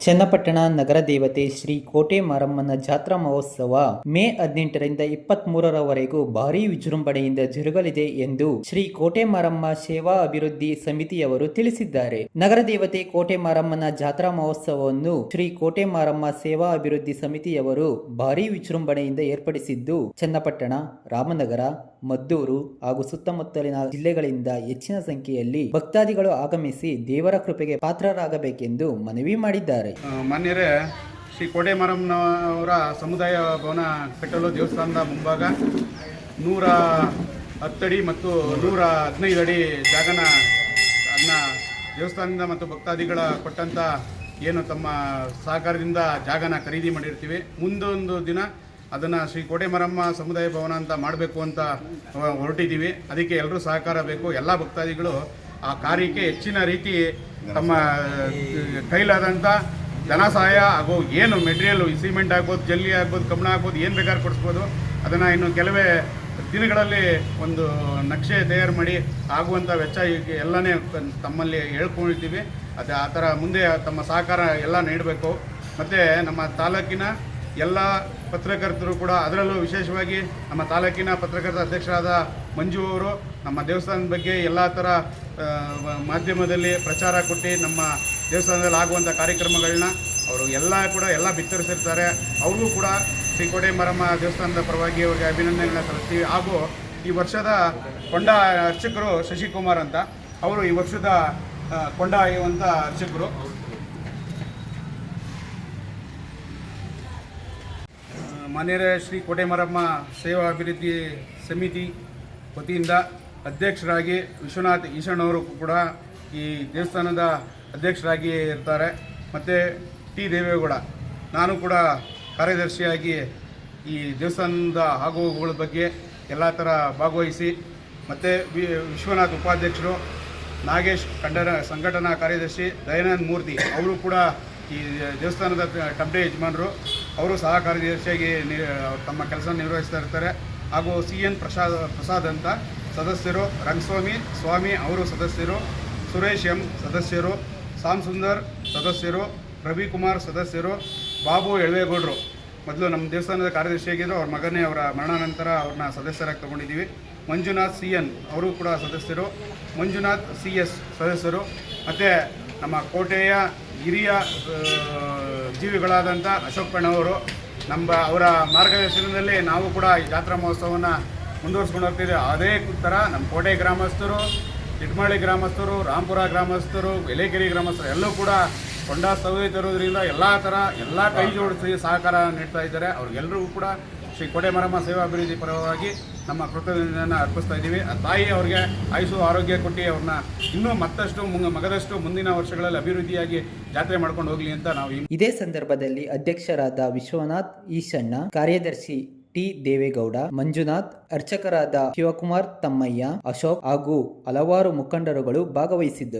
ಚನ್ನಪಟ್ಟಣ ನಗರ ದೇವತೆ ಶ್ರೀ ಕೋಟೆ ಮಾರಮ್ಮನ ಜಾತ್ರಾ ಮಹೋತ್ಸವ ಮೇ ಹದಿನೆಂಟರಿಂದ ಇಪ್ಪತ್ತ್ ಮೂರರವರೆಗೂ ಭಾರೀ ವಿಜೃಂಭಣೆಯಿಂದ ಜರುಗಲಿದೆ ಎಂದು ಶ್ರೀ ಕೋಟೆ ಮಾರಮ್ಮ ಸೇವಾ ಅಭಿವೃದ್ಧಿ ಸಮಿತಿಯವರು ತಿಳಿಸಿದ್ದಾರೆ. ನಗರ ದೇವತೆ ಕೋಟೆ ಮಾರಮ್ಮನ ಜಾತ್ರಾ ಮಹೋತ್ಸವವನ್ನು ಶ್ರೀ ಕೋಟೆ ಮಾರಮ್ಮ ಸೇವಾ ಅಭಿವೃದ್ಧಿ ಸಮಿತಿಯವರು ಭಾರೀ ವಿಜೃಂಭಣೆಯಿಂದ ಏರ್ಪಡಿಸಿದ್ದು, ಚನ್ನಪಟ್ಟಣ, ರಾಮನಗರ, ಮದ್ದೂರು ಹಾಗೂ ಸುತ್ತಮುತ್ತಲಿನ ಜಿಲ್ಲೆಗಳಿಂದ ಹೆಚ್ಚಿನ ಸಂಖ್ಯೆಯಲ್ಲಿ ಭಕ್ತಾದಿಗಳು ಆಗಮಿಸಿ ದೇವರ ಕೃಪೆಗೆ ಪಾತ್ರರಾಗಬೇಕೆಂದು ಮನವಿ ಮಾಡಿದ್ದಾರೆ. ಮಾನ್ಯರೇ, ಶ್ರೀ ಕೋಟೆ ಮಾರಮ್ಮನವರ ಸಮುದಾಯ ಭವನ ಕಟ್ಟಲು ದೇವಸ್ಥಾನದ ಮುಂಭಾಗ ನೂರ ಹತ್ತಡಿ ಮತ್ತು ನೂರ ಹದಿನೈದು ಅಡಿ ಜಾಗನ ಅದನ್ನ ದೇವಸ್ಥಾನದಿಂದ ಮತ್ತು ಭಕ್ತಾದಿಗಳ ಕೊಟ್ಟಂಥ ಏನು ತಮ್ಮ ಸಹಕಾರದಿಂದ ಜಾಗನ ಖರೀದಿ ಮಾಡಿರ್ತೀವಿ. ಮುಂದೊಂದು ದಿನ ಅದನ್ನು ಶ್ರೀ ಕೋಟೆ ಮಾರಮ್ಮ ಸಮುದಾಯ ಭವನ ಅಂತ ಮಾಡಬೇಕು ಅಂತ ಹೊರಟಿದ್ದೀವಿ. ಅದಕ್ಕೆ ಎಲ್ಲರೂ ಸಹಕಾರ ಬೇಕು. ಎಲ್ಲ ಭಕ್ತಾದಿಗಳು ಆ ಕಾರ್ಯಕ್ಕೆ ಹೆಚ್ಚಿನ ರೀತಿ ತಮ್ಮ ಕೈಲಾದಂಥ ಧನ ಸಹಾಯ ಹಾಗೂ ಏನು ಮೆಟೀರಿಯಲ್ಲು ಸಿಮೆಂಟ್ ಆಗ್ಬೋದು, ಜಲ್ಲಿ ಆಗ್ಬೋದು, ಕಬ್ಬಣ ಆಗ್ಬೋದು, ಏನು ಬೇಕಾದ್ರೂ ಕೊಡಿಸ್ಬೋದು. ಅದನ್ನು ಇನ್ನು ಕೆಲವೇ ದಿನಗಳಲ್ಲಿ ಒಂದು ನಕ್ಷೆ ತಯಾರು ಮಾಡಿ ಆಗುವಂಥ ವೆಚ್ಚ ಎಲ್ಲನೇ ತಮ್ಮಲ್ಲಿ ಹೇಳ್ಕೊಂಡಿದ್ದೀವಿ. ಅದು ಆ ಥರ ಮುಂದೆ ತಮ್ಮ ಸಹಕಾರ ಎಲ್ಲ ನೀಡಬೇಕು. ಮತ್ತು ನಮ್ಮ ತಾಲೂಕಿನ ಎಲ್ಲ ಪತ್ರಕರ್ತರು ಕೂಡ ಅದರಲ್ಲೂ ವಿಶೇಷವಾಗಿ ನಮ್ಮ ತಾಲೂಕಿನ ಪತ್ರಕರ್ತ ಅಧ್ಯಕ್ಷರಾದ ಮಂಜು ಅವರು ನಮ್ಮ ದೇವಸ್ಥಾನದ ಬಗ್ಗೆ ಎಲ್ಲ ಥರ ಮಾಧ್ಯಮದಲ್ಲಿ ಪ್ರಚಾರ ಕೊಟ್ಟು ನಮ್ಮ ದೇವಸ್ಥಾನದಲ್ಲಿ ಆಗುವಂಥ ಕಾರ್ಯಕ್ರಮಗಳನ್ನ ಅವರು ಎಲ್ಲ ಕೂಡ ಎಲ್ಲ ಬಿತ್ತರಿಸಿರ್ತಾರೆ. ಅವ್ರಿಗೂ ಕೂಡ ಶ್ರೀ ಮರಮ್ಮ ಮಾರಮ್ಮ ದೇವಸ್ಥಾನದ ಪರವಾಗಿ ಅವರಿಗೆ ಅಭಿನಂದನೆಗಳನ್ನ ಸಲ್ಲಿಸ್ತೀವಿ. ಹಾಗೂ ಈ ವರ್ಷದ ಕೊಂಡ ಅರ್ಚಕರು ಶಶಿಕುಮಾರ್ ಅಂತ, ಅವರು ಈ ವರ್ಷದ ಕೊಂಡ ಅರ್ಚಕರು. ಮಾನ್ಯರೇ, ಶ್ರೀ ಕೋಟೆಮರಮ್ಮ ಸೇವಾ ಅಭಿವೃದ್ಧಿ ಸಮಿತಿ ವತಿಯಿಂದ ಅಧ್ಯಕ್ಷರಾಗಿ ವಿಶ್ವನಾಥ್ ಈಶಣ್ಣವರು ಕೂಡ ಈ ದೇವಸ್ಥಾನದ ಅಧ್ಯಕ್ಷರಾಗಿ ಇರ್ತಾರೆ. ಮತ್ತು ಟಿ ದೇವೇಗೌಡ, ನಾನು ಕೂಡ ಕಾರ್ಯದರ್ಶಿಯಾಗಿ ಈ ದೇವಸ್ಥಾನದ ಆಗುಹೋಗುಗಳ ಬಗ್ಗೆ ಎಲ್ಲ ಥರ ಭಾಗವಹಿಸಿ, ಮತ್ತು ವಿಶ್ವನಾಥ್ ಉಪಾಧ್ಯಕ್ಷರು, ನಾಗೇಶ್ ಕಂಡರ, ಸಂಘಟನಾ ಕಾರ್ಯದರ್ಶಿ ದಯಾನಂದ ಮೂರ್ತಿ, ಅವರು ಕೂಡ ಈ ದೇವಸ್ಥಾನದ ಟಬ್ಡೆ ಯಜಮಾನರು. ಅವರು ಸಹ ಕಾರ್ಯದರ್ಶಿಯಾಗಿ ತಮ್ಮ ಕೆಲಸ ನಿರ್ವಹಿಸ್ತಾ ಇರ್ತಾರೆ. ಹಾಗೂ ಸಿ ಎನ್ ಪ್ರಸಾದ್ ಪ್ರಸಾದ್ ಅಂತ ಸದಸ್ಯರು, ರಂಗಸ್ವಾಮಿ, ಸ್ವಾಮಿ ಅವರು ಸದಸ್ಯರು, ಸುರೇಶ್ ಎಂ ಸದಸ್ಯರು, ಸಾಮ್ ಸುಂದರ್ ಸದಸ್ಯರು ರವಿಕುಮಾರ್ ಸದಸ್ಯರು, ಬಾಬು ಎಳವೇಗೌಡರು. ಮೊದಲು ನಮ್ಮ ದೇವಸ್ಥಾನದ ಕಾರ್ಯದರ್ಶಿಯಾಗಿದ್ದರು ಅವ್ರ ಮಗನೇ ಅವರ ಮರಣಾನಂತರ ಅವ್ರನ್ನ ಸದಸ್ಯರಾಗಿ ತಗೊಂಡಿದ್ದೀವಿ. ಮಂಜುನಾಥ್ ಸಿ ಎನ್ ಅವರು ಕೂಡ ಸದಸ್ಯರು. ಮಂಜುನಾಥ್ ಸಿ ಎಸ್ ಸದಸ್ಯರು. ಮತ್ತು ನಮ್ಮ ಕೋಟೆಯ ಹಿರಿಯ ಜೀವಿಗಳಾದಂಥ ಅಶೋಕ್ ಪಣ್ಣವರು ನಮ್ಮ ಅವರ ಮಾರ್ಗದರ್ಶನದಲ್ಲಿ ನಾವು ಕೂಡ ಈ ಜಾತ್ರಾ ಮಹೋತ್ಸವವನ್ನು ಮುಂದುವರ್ಸ್ಕೊಂಡು ಹೋಗ್ತಿದ್ದೀವಿ ಅದೇ ಥರ ನಮ್ಮ ಕೋಟೆ ಗ್ರಾಮಸ್ಥರು ಇಟ್ಮಾಳಿ ಗ್ರಾಮಸ್ಥರು, ರಾಂಪುರ ಗ್ರಾಮಸ್ಥರು, ಎಲೆಕೆರೆ ಗ್ರಾಮಸ್ಥರು ಎಲ್ಲರೂ ಕೂಡ ಕೊಂಡ ಸೌದಿ ತರೋದ್ರಿಂದ ಎಲ್ಲ ಥರ ಎಲ್ಲ ಕೈ ಜೋಡಿಸಿ ಸಹಕಾರ ನೀಡ್ತಾ ಇದ್ದಾರೆ. ಅವ್ರಿಗೆಲ್ಲರಿಗೂ ಕೂಡ ಶ್ರೀ ಕೊಡೆಮರಮ್ಮ ಮರಮ್ಮ ಸೇವಾ ಅಭಿವೃದ್ಧಿ ಪರವಾಗಿ ನಮ್ಮ ಕೃತಜ್ಞತೆಯನ್ನು ಅರ್ಪಿಸ್ತಾ ಇದ್ದೀವಿ. ಆ ತಾಯಿ ಅವರಿಗೆ ಆಯುಸು ಆರೋಗ್ಯ ಕೊಟ್ಟು ಅವ್ರನ್ನ ಇನ್ನೂ ಮತ್ತಷ್ಟು ಮುಂಗ ಮಗದಷ್ಟು ಮುಂದಿನ ವರ್ಷಗಳಲ್ಲಿ ಅಭಿವೃದ್ಧಿಯಾಗಿ ಜಾತ್ರೆ ಮಾಡ್ಕೊಂಡು ಹೋಗಲಿ ಅಂತ ನಾವು ಇದೇ ಸಂದರ್ಭದಲ್ಲಿ ಅಧ್ಯಕ್ಷರಾದ ವಿಶ್ವನಾಥ್ ಈಶಣ್ಣ, ಕಾರ್ಯದರ್ಶಿ ಟಿ ದೇವೇಗೌಡ, ಮಂಜುನಾಥ್, ಅರ್ಚಕರಾದ ಶಿವಕುಮಾರ್ ತಮ್ಮಯ್ಯ, ಅಶೋಕ್ ಹಾಗೂ ಹಲವಾರು ಮುಖಂಡರುಗಳು ಭಾಗವಹಿಸಿದ್ದರು.